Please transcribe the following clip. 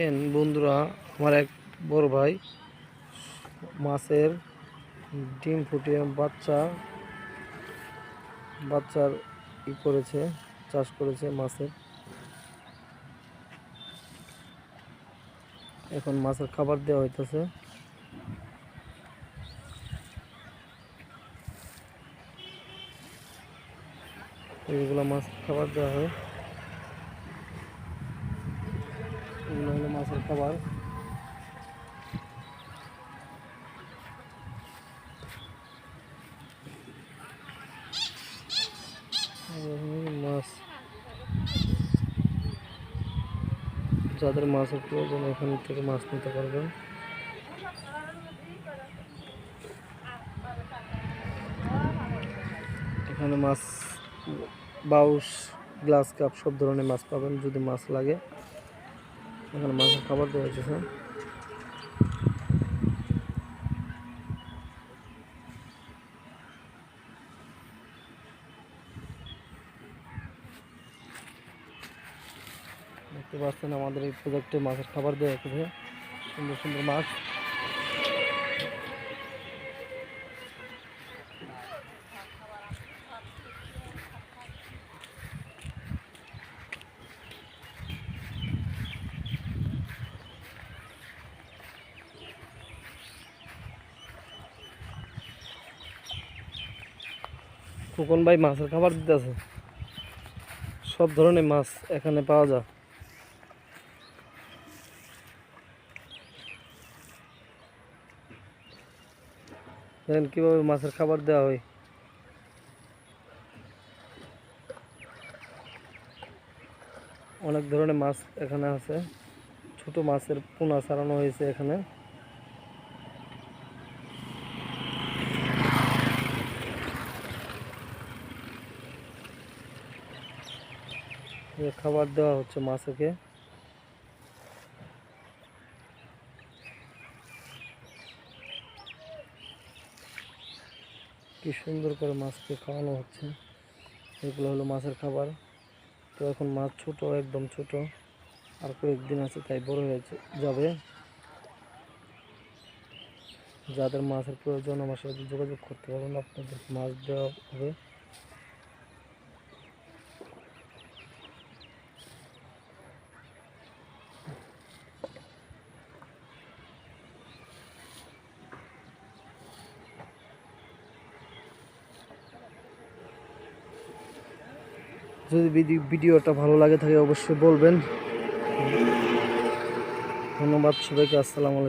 দেখেন বন্ধুরা, আমার এক বড় ভাই, মাছের ডিম ফুটিয়ে বাচ্চা, বাচ্চার ই করেছে, চাষ করেছে মাছের। এখন মাছের খাবার দেওয়া হইতেছে। এইগুলো মাছ খাবার দেওয়া হয় এগুলো হলো মাছের খাবার। মাছ। যাদের মাছের প্রয়োজন, এখান থেকে মাছ নিতে পারবেন। এখানে মাছ বাউস গ্লাস কাপ, সব ধরনের মাছ পাবেন, যদি মাছ লাগে। এখানে মাছের খাবার দেওয়া হয়েছে স্যার দেখতে পাচ্ছেন আমাদের এই প্রজেক্টে মাছের খাবার দেওয়া হয়েছে সুন্দর সুন্দর মাছ। খোকন ভাই মাছের খাবার দিতেছে। সব ধরনের মাছ এখানে পাওয়া যায়। দেখেন কীভাবে মাছের খাবার দেওয়া হয়। অনেক ধরনের মাছ এখানে আছে। ছোট মাছের পোনা ছাড়ানো হয়েছে এখানে। খাবার দেওয়া হচ্ছে মাছকে। কি সুন্দর করে মাছকে খাওয়ানো হচ্ছে। এগুলো হলো মাছের খাবার। তো এখন মাছ ছোট, একদম ছোট। আর কয়েকদিন আছে, তাই বড় হয়ে যাবে। যাদের মাছের প্রয়োজন আমার সাথে যোগাযোগ করতে পারবেন আপনাদের মাছ দেওয়া হবে। যদি ভিডি- ভিডিওটা ভালো লাগে থাকে অবশ্যই বলবেন। ধন্যবাদ সবাইকে আসসালামু আলাইকুম।